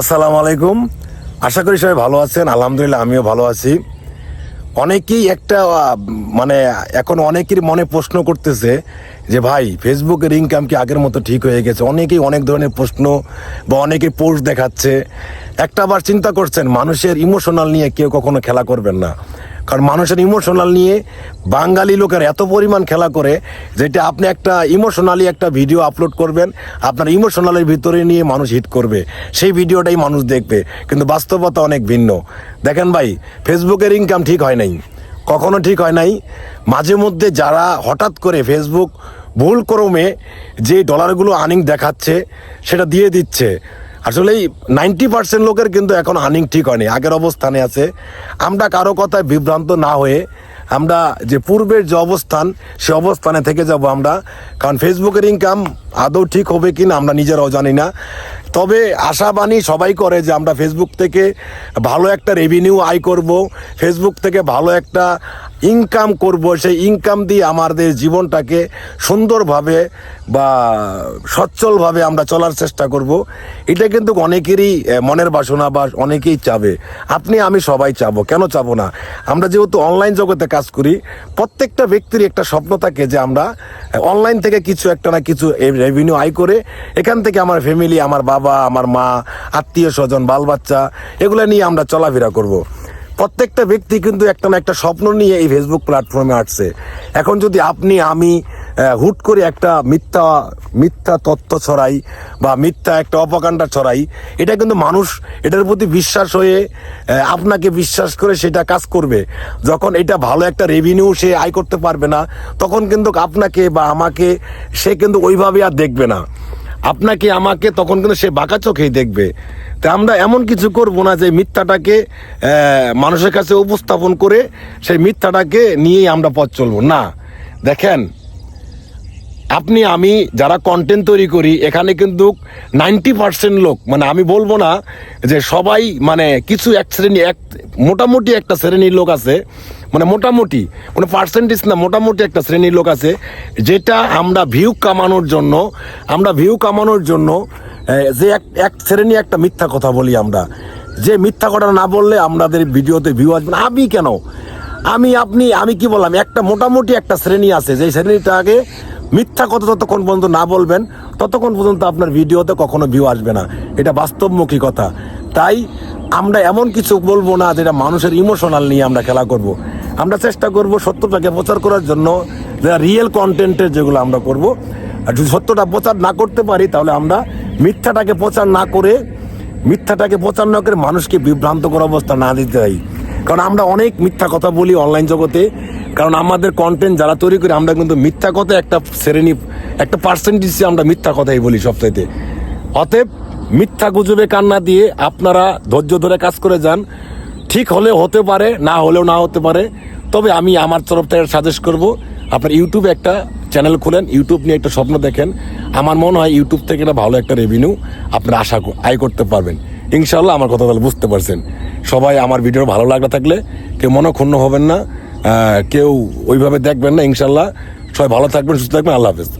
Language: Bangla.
আসসালামু আলাইকুম। আশা করি সবাই ভালো আছেন। আলহামদুলিল্লাহ, আমিও ভালো আছি। অনেকেই একটা মানে এখন অনেকের মনে প্রশ্ন করতেছে যে, ভাই ফেসবুকের ইনকাম কি আগের মতো ঠিক হয়ে গেছে? অনেকেই অনেক ধরনের প্রশ্ন বা অনেকে পোস্ট দেখাচ্ছে। একটা আবার চিন্তা করছেন, মানুষের ইমোশনাল নিয়ে কেউ কখনো খেলা করবেন না। কারণ মানুষের ইমোশনাল নিয়ে বাঙালি লোকের এত পরিমাণ খেলা করে যেটা আপনি একটা ইমোশনালি একটা ভিডিও আপলোড করবেন, আপনার ইমোশনালের ভিতরে নিয়ে মানুষ হিট করবে। সেই ভিডিওটাই মানুষ দেখবে, কিন্তু বাস্তবতা অনেক ভিন্ন। দেখেন ভাই ফেসবুকের ইনকাম ঠিক হয় নাই। কখনো ঠিক হয় নাই। মাঝে মধ্যে যারা হঠাৎ করে ফেসবুক ভুল ক্রমে যে ডলারগুলো আর্নিং দেখাচ্ছে, সেটা দিয়ে দিচ্ছে। আসলেই নাইনটি পার্সেন্ট লোকের কিন্তু এখন আর্নিং ঠিক হয়নি। আগের অবস্থানে আছে। আমরা কারও কথায় বিভ্রান্ত না হয়ে আমরা যে পূর্বের যে অবস্থান, সে অবস্থানে থেকে যাব আমরা। কারণ ফেসবুকের ইনকাম আদৌ ঠিক হবে কি না আমরা নিজেরাও জানি না। তবে আশাবাণী সবাই করে যে আমরা ফেসবুক থেকে ভালো একটা রেভিনিউ আয় করব। ফেসবুক থেকে ভালো একটা ইনকাম করব, সেই ইনকাম দিয়ে আমাদের জীবনটাকে সুন্দরভাবে বা সচ্ছলভাবে আমরা চলার চেষ্টা করব। এটা কিন্তু অনেকেরই মনের বাসনা বা অনেকেই চাবে। আপনি, আমি সবাই চাবো। কেন চাবো না? আমরা যেহেতু অনলাইন জগতে কাজ করি, প্রত্যেকটা ব্যক্তির একটা স্বপ্ন থাকে যে আমরা অনলাইন থেকে কিছু একটা না কিছু রেভিনিউ আয় করে, এখান থেকে আমার ফ্যামিলি আমার বাবা, আমার মা আত্মীয় স্বজন বাল বাচ্চা এগুলো নিয়ে আমরা চলাফেরা করব। প্রত্যেকটা ব্যক্তি কিন্তু একটা না একটা স্বপ্ন নিয়ে এই ফেসবুক প্ল্যাটফর্মে আসছে। এখন যদি আপনি, আমি হুট করে একটা মিথ্যা মিথ্যা তথ্য ছড়াই বা মিথ্যা একটা অপকাণ্ডা ছড়াই, এটা কিন্তু মানুষ এটার প্রতি বিশ্বাস হয়ে আপনাকে বিশ্বাস করে সেটা কাজ করবে। যখন এটা ভালো একটা রেভিনিউ সে আয় করতে পারবে না, তখন কিন্তু আপনাকে বা আমাকে সে কিন্তু ওইভাবে আর দেখবে না। আপনাকে, আমাকে, তখন কিন্তু সে বাঁকা চোখেই দেখবে। তা আমরা এমন কিছু করব না যে মিথ্যাটাকে মানুষের কাছে উপস্থাপন করে সেই মিথ্যাটাকে নিয়েই আমরা পথ চলবো। না। দেখেন আপনি, আমি যারা কন্টেন্ট তৈরি করি, এখানে কিন্তু নাইনটি পার্সেন্ট লোক মানে আমি বলব না যে সবাই মানে কিছু এক শ্রেণি, এক, মোটামুটি একটা শ্রেণির লোক আছে মানে মোটামুটি, কোনো পার্সেন্টেজ না, মোটামুটি একটা শ্রেণির লোক আছে, যেটা আমরা ভিউ কামানোর জন্য, আমরা ভিউ কামানোর জন্য যে এক এক শ্রেণি একটা মিথ্যা কথা বলি আমরা, যে মিথ্যা কথা না বললে আমাদের ভিডিওতে ভিউ আসবে না। আমি কেন? আমি, আপনি, আমি কি বললাম, একটা মোটামুটি একটা শ্রেণি আছে, যে শ্রেণীটাকে মিথ্যা কথা যতক্ষণ পর্যন্ত না বলবেন, ততক্ষণ পর্যন্ত আপনার ভিডিওতে কখনো ভিউ আসবে না। এটা বাস্তবমুখী কথা। তাই আমরা এমন কিছু বলব না যেটা মানুষের ইমোশনাল নিয়ে আমরা খেলা করব। আমরা চেষ্টা করব সত্যটাকে প্রচার করার জন্য যারা রিয়েল কন্টেন্টের যেগুলো আমরা করব। আর যদি সত্যটা প্রচার না করতে পারি, তাহলে আমরা মিথ্যাটাকে প্রচার না করে, মিথ্যাটাকে প্রচার না করে মানুষকে বিভ্রান্তকর অবস্থা না দিতে চাই। কারণ আমরা অনেক মিথ্যা কথা বলি অনলাইন জগতে। কারণ আমাদের কন্টেন্ট যারা তৈরি করি, আমরা কিন্তু মিথ্যা কথা একটা শ্রেণি, একটা পার্সেন্টেজ আমরা মিথ্যা কথাই বলি সবচাইতে। অতএব মিথ্যা গুজবে কান্না দিয়ে আপনারা ধৈর্য ধরে কাজ করে যান। ঠিক হলে হতে পারে, না হলেও না হতে পারে। তবে আমি আমার তরফ থেকে সাজেস্ট করব, আপনার ইউটিউবে একটা চ্যানেল খুলেন ইউটিউব নিয়ে একটা স্বপ্ন দেখেন। আমার মনে হয় ইউটিউব থেকে একটা ভালো একটা রেভিনিউ আপনারা আশা আয় করতে পারবেন। ইনশাল্লাহ আমার কথা তাহলে বুঝতে পারছেন। সবাই আমার ভিডিও ভালো লাগলে থাকলে কেউ মনক্ষুণ্ণ হবেন না। কেউ ওইভাবে দেখবেন না ইনশাল্লাহ। সবাই ভালো থাকবেন সুস্থ থাকবেন আল্লাহ হাফেজ।